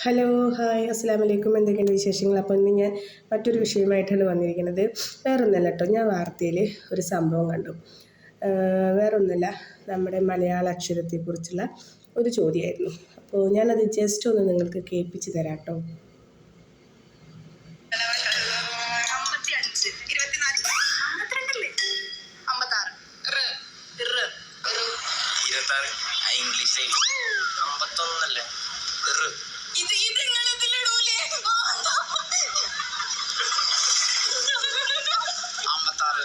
Hello hi അസ്സാം വലൈക്കും എന്തൊക്കെയുണ്ട് വിശേഷങ്ങൾ? അപ്പോൾ ഇന്ന് ഞാൻ മറ്റൊരു വിഷയമായിട്ടാണ് വന്നിരിക്കുന്നത്. വേറൊന്നല്ല കേട്ടോ ഞാൻ വാർത്തയിൽ ഒരു സംഭവം കണ്ടു. വേറൊന്നല്ല നമ്മുടെ മലയാള അക്ഷരത്തെക്കുറിച്ചുള്ള ഒരു ചോദ്യമായിരുന്നു. അപ്പോൾ ഞാനത് ജസ്റ്റ് ഒന്ന് നിങ്ങൾക്ക് കേൾപ്പിച്ച് തരാം കേട്ടോ. ഇംഗ്ലീഷ് അമ്പത്തൊന്നല്ലേ. ഇത് ഇത് അമ്പത്താറ്.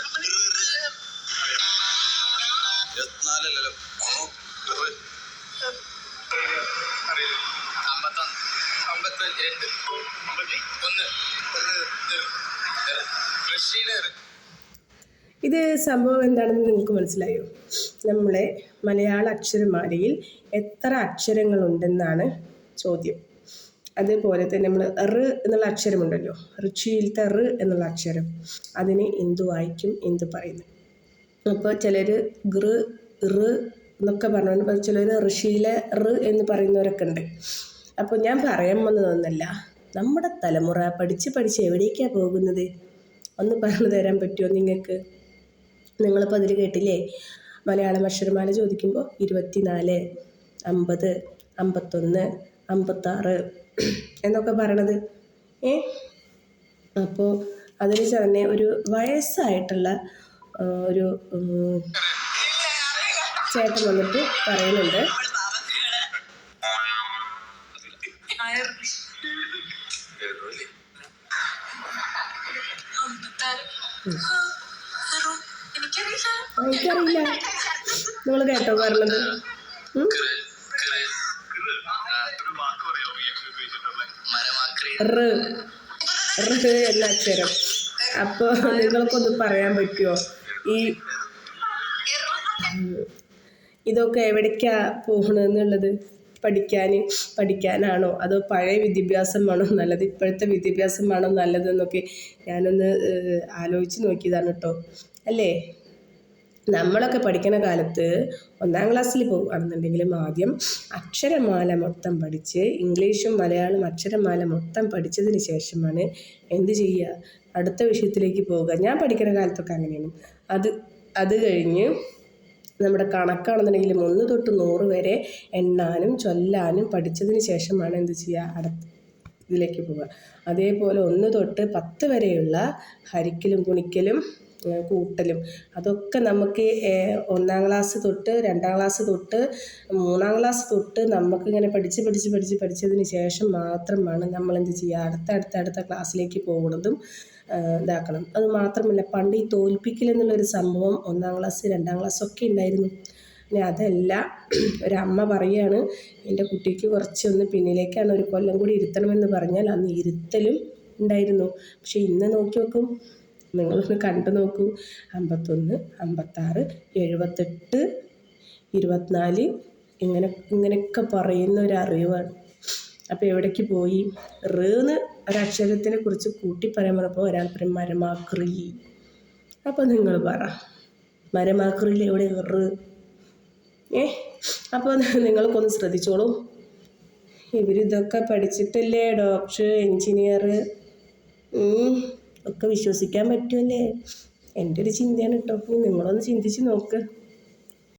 അമ്പത്തൊന്ന്. രണ്ട് ഒന്ന്. ഇത് സംഭവം എന്താണെന്ന് നിങ്ങൾക്ക് മനസ്സിലായോ? നമ്മളെ മലയാള അക്ഷരമാലയിൽ എത്ര അക്ഷരങ്ങളുണ്ടെന്നാണ് ചോദ്യം. അതുപോലെ തന്നെ നമ്മൾ റ് എന്നുള്ള അക്ഷരമുണ്ടല്ലോ. ഋഷിയിലത്തെ റ് എന്നുള്ള അക്ഷരം. അതിനെ എന്തു വായിക്കും എന്ത് പറയുന്നു. അപ്പോൾ ചിലർ ഗൃ റ് എന്നൊക്കെ പറഞ്ഞുകൊണ്ട് ചിലർ ഋഷിയിലെ റ് എന്ന് പറയുന്നവരൊക്കെ ഉണ്ട്. അപ്പോൾ ഞാൻ പറയാൻ വന്നതൊന്നല്ല നമ്മുടെ തലമുറ പഠിച്ച് പഠിച്ച് എവിടേക്കാണ് പോകുന്നത്? ഒന്ന് പറഞ്ഞു തരാൻ പറ്റുമോ നിങ്ങൾക്ക്? നിങ്ങളിപ്പോൾ അതിൽ കേട്ടില്ലേ? മലയാളം അക്ഷരമാല ചോദിക്കുമ്പോൾ ഇരുപത്തിനാല് അമ്പത് അമ്പത്തൊന്ന് അമ്പത്താറ്. എന്നൊക്കെ പറയണത്. ഏ? അപ്പോൾ അതിന് തന്നെ ഒരു വയസ്സായിട്ടുള്ള ഒരു ചേട്ടൻ വന്നിട്ട് പറയുന്നുണ്ട്. എനിക്കറിയില്ല. നിങ്ങൾ കേട്ടോ പറഞ്ഞത്. റ് റ് എന്ന അക്ഷരം അപ്പോൾ നിങ്ങൾക്കൊന്ന് പറയാൻ പറ്റുമോ ഈ ഇതൊക്കെ എവിടേക്കാ പോകണമെന്നുള്ളത് പഠിക്കാൻ പഠിക്കാനാണോ? അതോ പഴയ വിദ്യാഭ്യാസമാണോ നല്ലത്? ഇപ്പോഴത്തെ വിദ്യാഭ്യാസമാണോ നല്ലതെന്നൊക്കെ ഞാനൊന്ന് ആലോചിച്ച് നോക്കിയതാണ് കേട്ടോ അല്ലേ? നമ്മളൊക്കെ പഠിക്കുന്ന കാലത്ത് ഒന്നാം ക്ലാസ്സിൽ പോകുകയാണെന്നുണ്ടെങ്കിലും ആദ്യം അക്ഷരമാല മൊത്തം പഠിച്ച് ഇംഗ്ലീഷും മലയാളം അക്ഷരമാല മൊത്തം പഠിച്ചതിന് ശേഷമാണ് എന്ത് ചെയ്യുക? അടുത്ത വിഷയത്തിലേക്ക് പോവുക ഞാൻ പഠിക്കുന്ന കാലത്തൊക്കെ അങ്ങനെയാണ്. അത് അത് കഴിഞ്ഞ് നമ്മുടെ കണക്കാണെന്നുണ്ടെങ്കിലും ഒന്ന് തൊട്ട് നൂറ് വരെ എണ്ണാനും ചൊല്ലാനും പഠിച്ചതിന് ശേഷമാണ് എന്ത് ചെയ്യുക? അടുത്ത ഇതിലേക്ക് പോവുക അതേപോലെ ഒന്ന് തൊട്ട് പത്ത് വരെയുള്ള ഹരിക്കലും കുണിക്കലും ഏഹ് കൂട്ടലും. അതൊക്കെ നമുക്ക് ഒന്നാം ക്ലാസ് തൊട്ട് രണ്ടാം ക്ലാസ് തൊട്ട് മൂന്നാം ക്ലാസ് തൊട്ട് നമുക്കിങ്ങനെ പഠിച്ച് പഠിച്ച് പഠിച്ച് പഠിച്ചതിന് ശേഷം മാത്രമാണ് നമ്മൾ എന്ത് ചെയ്യുക അടുത്ത അടുത്ത അടുത്ത ക്ലാസ്സിലേക്ക് പോകുന്നതും ഇതാക്കണം. അത് മാത്രമല്ല പണ്ട് ഈ തോൽപ്പിക്കൽ എന്നുള്ളൊരു സംഭവം ഒന്നാം ക്ലാസ് രണ്ടാം ക്ലാസ് ഒക്കെ ഉണ്ടായിരുന്നു. പിന്നെ അതല്ല ഒരമ്മ പറയാണ് എന്റെ കുട്ടിക്ക് കുറച്ചൊന്ന് പിന്നിലേക്കാണ് ഒരു കൊല്ലം കൂടി ഇരുത്തണമെന്ന് പറഞ്ഞാൽ അന്ന് ഇരുത്തലും ഉണ്ടായിരുന്നു. പക്ഷേ ഇന്ന് നോക്കി നോക്കും നിങ്ങളൊന്ന് കണ്ടു നോക്കൂ. അമ്പത്തൊന്ന് അമ്പത്താറ് എഴുപത്തെട്ട് ഇരുപത്തിനാല് ഇങ്ങനെ ഇങ്ങനെയൊക്കെ പറയുന്ന ഒരു അറിവാണ്. അപ്പോൾ എവിടേക്ക് പോയി? റേന്ന് ഒരക്ഷരത്തിനെ കുറിച്ച് കൂട്ടി പറയാൻ പറഞ്ഞപ്പോൾ ഒരാൾ പറയും മരമാക്രി. അപ്പോൾ നിങ്ങൾ പറ. മരമാക്രിയിൽ എവിടെ റ് ഏ? അപ്പോൾ നിങ്ങൾക്കൊന്ന് ശ്രദ്ധിച്ചോളൂ. ഇവരിതൊക്കെ പഠിച്ചിട്ടല്ലേ ഡോക്ടർ എൻജിനീയർ ഒക്കെ വിശ്വസിക്കാൻ പറ്റുമല്ലേ എന്റെ ഒരു ചിന്തയാണ് കേട്ടോ അപ്പോൾ നിങ്ങളൊന്ന് ചിന്തിച്ച് നോക്ക്.